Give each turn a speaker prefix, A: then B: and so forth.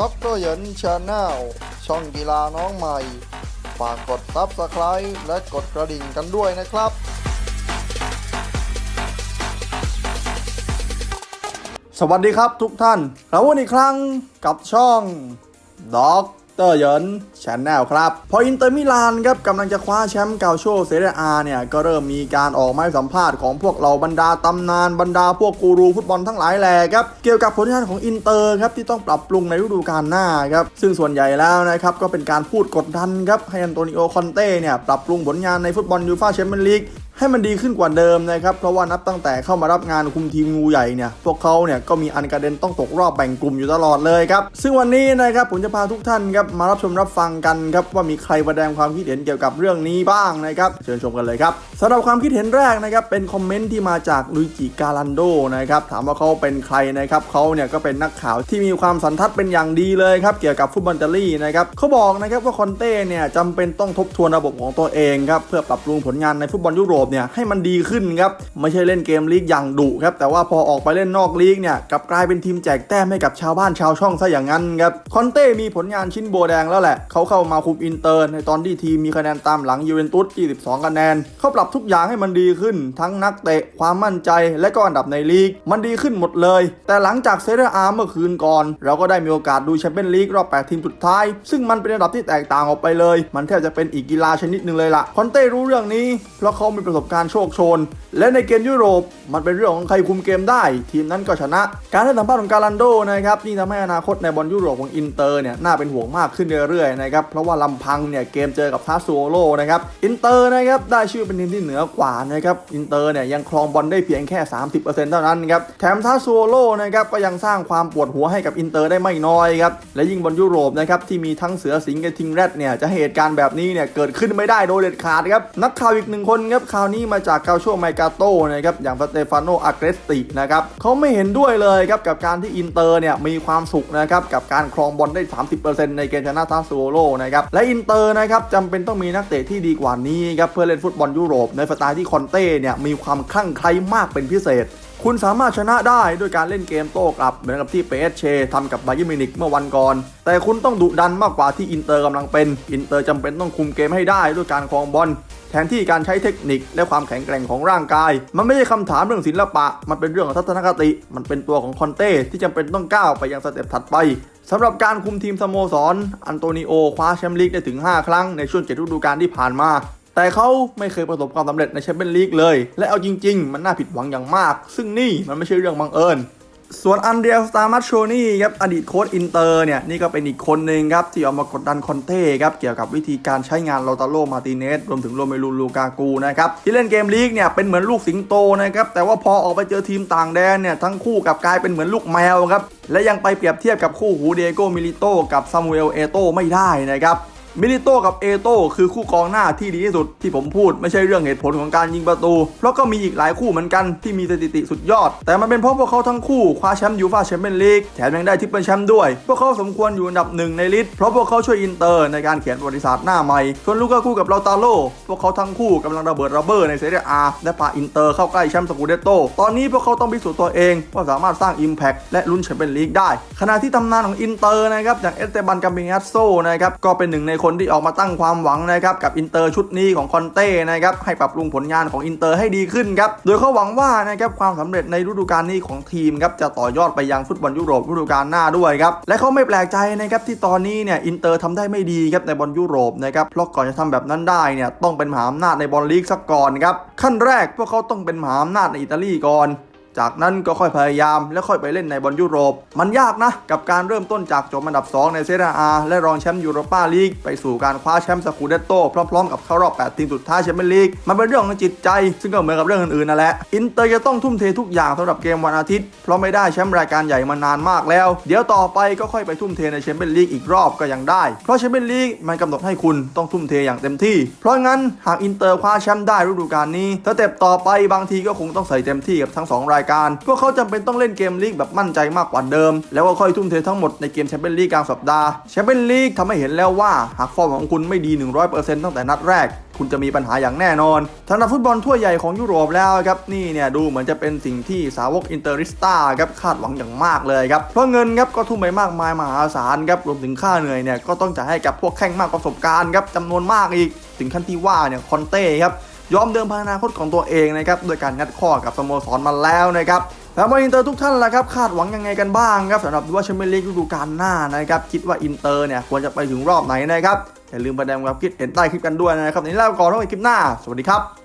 A: ด็อกเตอร์เหยินชาแนลช่องกีฬาน้องใหม่ ฝากกดซับสไคร b e และกดกระดิ่งกันด้วยนะครับ สวัสดีครับทุกท่าน แล้ววันอีกครั้งกับช่องด็อก เตอร์เยินชาแนลครับ พออินเตอร์มิลานครับกำลังจะคว้าแชมป์เกาโชเซเรียอาเนี่ย ก็เริ่มมีการออกมาให้สัมภาษณ์ของพวกเราบรรดาตำนานบรรดาพวกกูรูฟุตบอลทั้งหลายแหล่ครับ เกี่ยวกับผลงานของอินเตอร์ครับที่ต้องปรับปรุงในฤดูกาลหน้าครับ ซึ่งส่วนใหญ่แล้วนะครับก็เป็นการพูดกดดันครับให้อันโตนิโอคอนเต้เนี่ยปรับปรุงผลงานในฟุตบอลยูฟ่าแชมเปี้ยนลีก ให้มันดีขึ้นกว่าเดิมนะครับ เพราะว่านับตั้งแต่เข้ามารับงานคุมทีมงูใหญ่เนี่ย พวกเขาเนี่ยก็มีอันกระเด็นต้องตกรอบแบ่งกลุ่มอยู่ตลอดเลยครับ ซึ่งวันนี้นะครับผมจะพาทุกท่านครับมารับชมรับฟังกันครับว่ามีใครแสดงความคิดเห็นเกี่ยวกับเรื่องนี้บ้างนะครับ เชิญชมกันเลยครับสำหรับความคิดเห็นแรกนะครับเป็นคอมเมนต์ที่มาจากลุยจิกาลันโดนะครับถามว่าเขาเป็นใครนะครับเขาเนี่ยก็เป็นนักข่าวที่มีความสันทัดเป็นอย่างดีเลยครับเกี่ยวกับฟุตบอลอิตาลีนะครับเขาบอกนะครับว่าคอนเต้เนี่ยจำเป็นต้องทบทวนระบบของตัวเองครับเพื่อปรับปรุงผลงานในฟุตบอลยุโรปเนี่ยให้มันดีขึ้นครับไม่ใช่เล่นเกมลีกอย่างดุครับแต่ว่าพอออกไปเล่นนอกลีกเนี่ยกลับกลายเป็นทีมแจกแต้มให้กับชาวบ้านชาวช่องซะอย่างนั้นครับคอนเต้มีผลงานชิ้นโบแดงแล้วแหละเขาเข้ามาคุมอินเตอร์ ในตอนที่ทีมมีคะแนนตามหลังยูเวนตุส22คะแนนเขาปรับทุกอย่างให้มันดีขึ้น ทั้งนักเตะความมั่นใจและก็อันดับในลีก มันดีขึ้นหมดเลย แต่หลังจากเซเรียอาเมื่อคืนก่อน เราก็ได้มีโอกาสดูแชมเปี้ยนลีกรอบ 8 ทีมสุดท้าย ซึ่งมันเป็นระดับที่แตกต่างออกไปเลย มันแทบจะเป็นอีกกีฬาชนิดหนึ่งเลยล่ะคอนเต้รู้เรื่องนี้เพราะเขามีประสบการณ์โชคโชน และในเกมยุโรปมันเป็นเรื่องของใครคุมเกมได้ ทีมนั้นก็ชนะ การให้สัมภาษณ์ของการันโดนะครับยิ่ทำให้อนาคตในบอลยุโรปของอินเตอร์เนี่ยน่าเป็นห่วงมากขึ้นเรื่อยๆนะครับเพราะว่าลำพังเนี่ยเกมเจอกับทาซูโอโลนะครับอินเตอร์นะครับได้ชื่อเป็นทีมที่เหนือกว่านะครับอินเตอร์เนี่ยยังครองบอลได้เพียงแค่ 30%เท่านั้นครับแถมทาซูโอโลนะครับก็ยังสร้างความปวดหัวให้กับอินเตอร์ได้ไม่น้อยครับและยิ่งบอลยุโรปนะครับที่มีทั้งเสือสิงห์กับทิงแรดเนี่ยจะเหตุการณ์แบบนี้เนี่ยเกิดขึ้นไม่ได้โดยเด็ดขาดครับนักข่าวอีกหนึ่งคนครับข่าวนี้มาจากเกาโชไมกาโตนะครับอย่างสเตฟานโนอาเกรสตินะครับเขาไม่เห็นด้วยเลยครับกับการที่อินเตอร์เนี่ยมีความสุขนะครับกับการครองบอลได้ 30%ในเกมชนะทาซูโซโลนะครับและอินเตอร์นะครับจำเป็นต้องมีนักเตะที่ดีกว่านี้ครับเพื่อเล่นฟุตบอลยุโรปในสไตล์ที่คอนเต้เนี่ยมีความคลั่งไคล้มากเป็นพิเศษ คุณสามารถชนะได้ด้วยการเล่นเกมโต้กลับเหมือนกับที่เปเชทำกับไบเยร์มินิกเมื่อวันก่อน แต่คุณต้องดุดันมากกว่าที่อินเตอร์กำลังเป็น อินเตอร์จำเป็นต้องคุมเกมให้ได้ด้วยการครองบอลแทนที่การใช้เทคนิคและความแข็งแกร่งของร่างกาย มันไม่ใช่คำถามเรื่องศิลปะ มันเป็นเรื่องของทัศนคติ มันเป็นตัวของคอนเต้ที่จำเป็นต้องก้าวไปยังสเต็ปถัดไปสำหรับการคุมทีมสโมสร อันโตนิโอคว้าแชมป์ลีกได้ถึง 5 ครั้งในช่วงเจ็ดฤดูกาลที่ผ่านมา แต่เขาไม่เคยประสบความสำเร็จในแชมเปี้ยนลีกเลย และเอาจริง ๆ มันน่าผิดหวังอย่างมาก ซึ่งนี่มันไม่ใช่เรื่องบังเอิญ ส่วนอันเดรียสตาร์มัชโชนี่ครับอดีตโค้ชอินเตอร์เนี่ย นี่ก็เป็นอีกคนหนึ่งครับ ที่ออกมากดดันคอนเต้ครับ เกี่ยวกับวิธีการใช้งานโลตาโลมาติเนสรวมถึงโรเมลูลูกากูนะครับ ที่เล่นเกมลีกเนี่ยเป็นเหมือนลูกสิงโตนะครับแต่ว่าพอออกไปเจอทีมต่างแดนเนี่ยทั้งคู่กับกลายเป็นเหมือนลูกแมวครับและยังไปเปรียบเทียบกับคู่หูเดโกมิลิโตกับซามูเอลเอโตไม่ได้นะครับ มิลิโต้กับเอโต้คือคู่กองหน้าที่ดีที่สุดที่ผมพูดไม่ใช่เรื่องเหตุผลของการยิงประตู เพราะก็มีอีกหลายคู่เหมือนกันที่มีสถิติสุดยอด แต่มันเป็นเพราะพวกเขาทั้งคู่คว้าแชมป์ยูฟ่าแชมเปี้ยนลีกแถมยังได้ทิปเปิลแชมป์ด้วย พวกเขาสมควรอยู่อันดับหนึ่งในลิสต์เพราะพวกเขาช่วยอินเตอร์ในการเขียนประวัติศาสตร์หน้าใหม่ส่วนลูกาคู่กับลาตาโลพวกเขาทั้งคู่กำลังระเบิดระเบ้อในเซเรียอาและพาอินเตอร์เข้าใกล้แชมป์สกูเดโตตอนนี้พวกเขาต้องพิสูจน์ตัวเองว่าสามารถสร้างอิมแพคและลุ้นแชมเปี้ยนลีกได้ขณะที่ตำนานของอินเตอร์นะครับอย่างเอสเตบันกาเบงัสโซนะครับก็เป็นหนึ่งในคนที่ออกมาตั้งความหวังนะครับกับอินเตอร์ชุดนี้ของคอนเต้นะครับให้ปรับปรุงผลงานของอินเตอร์ให้ดีขึ้นครับโดยเขาหวังว่านะครับความสำเร็จในฤดูกาลนี้ของทีมครับจะต่อยอดไปยังฟุตบอลยุโรปฤดูกาลหน้าด้วยครับและเขาไม่แปลกใจนะครับที่ตอนนี้เนี่ยอินเตอร์ทำได้ไม่ดีครับในบอลยุโรปนะครับเพราะก่อนจะทำแบบนั้นได้เนี่ยต้องเป็นมหาอำนาจในบอลลีกสักก่อนครับขั้นแรกพวกเขาต้องเป็นมหาอำนาจในอิตาลีก่อน จากนั้นก็ค่อยพยายามและค่อยไปเล่นในบอลยุโรป มันยากนะ กับการเริ่มต้นจากจบอันดับ 2 ในเซเรียอาและรองแชมป์ยูโรปาลีกไปสู่การคว้าแชมป์สกูเดตโต้พร้อมๆกับเข้ารอบ 8 ทีมสุดท้ายแชมเปี้ยนลีกมันเป็นเรื่องของจิตใจ ซึ่งก็เหมือนกับเรื่องอื่นๆนั่นแหละอินเตอร์จะต้องทุ่มเททุกอย่างสำหรับเกมวันอาทิตย์เพราะไม่ได้แชมป์รายการใหญ่มานานมากแล้ว เดี๋ยวต่อไปก็ค่อยไปทุ่มเทในแชมเปี้ยนลีกอีกรอบก็ยังได้เพราะแชมเปี้ยนลีกมันกำหนดให้คุณต้องทุ่มเทอย่างเต็มที่ เพราะงั้นหากอินเตอร์คว้าแชมป์ได้ฤดูกาลนี้สเต็ปต่อไปบางทีก็คงต้องใส่เต็มที่กับทั้งสองรายการ พวกเขาจำเป็นต้องเล่นเกมลีกแบบมั่นใจมากกว่าเดิม แล้วก็ค่อยทุ่มเททั้งหมดในเกมแชมเปี้ยนลีกกลางสัปดาห์แชมเปี้ยนลีกทำให้เห็นแล้วว่าหากฟอร์มของคุณไม่ดี 100%ตั้งแต่นัดแรกคุณจะมีปัญหาอย่างแน่นอนสำหรับฟุตบอลทั่วใหญ่ของยุโรปแล้วครับ นี่เนี่ยดูเหมือนจะเป็นสิ่งที่สาวกอินเตอริสตาครับคาดหวังอย่างมากเลยครับ เพราะเงินครับก็ทุ่มไปมากมายมหาศาลครับ รวมถึงค่าเหนื่อยเนี่ยก็ต้องจ่ายให้กับพวกแข้งมากประสบการณ์ครับจำนวนมากอีก ถึงขั้นที่ว่าเนี่ยคอนเต้ครับ ยอมเดิมพันอนาคตของตัวเองนะครับโดยการงัดข้อกับสโมสรมาแล้วนะครับแล้วมาอินเตอร์ทุกท่านละครับคาดหวังยังไงกันบ้างครับสำหรับดูว่าแชมเปี้ยนลีกฤดูกาลหน้านะครับคิดว่าอินเตอร์เนี่ยควรจะไปถึงรอบไหนนะครับอย่าลืมมาแสดงความคิดเห็นใต้คลิปกันด้วยนะครับในนี้ลาก่อนแล้วไว้คลิปหน้า สวัสดีครับ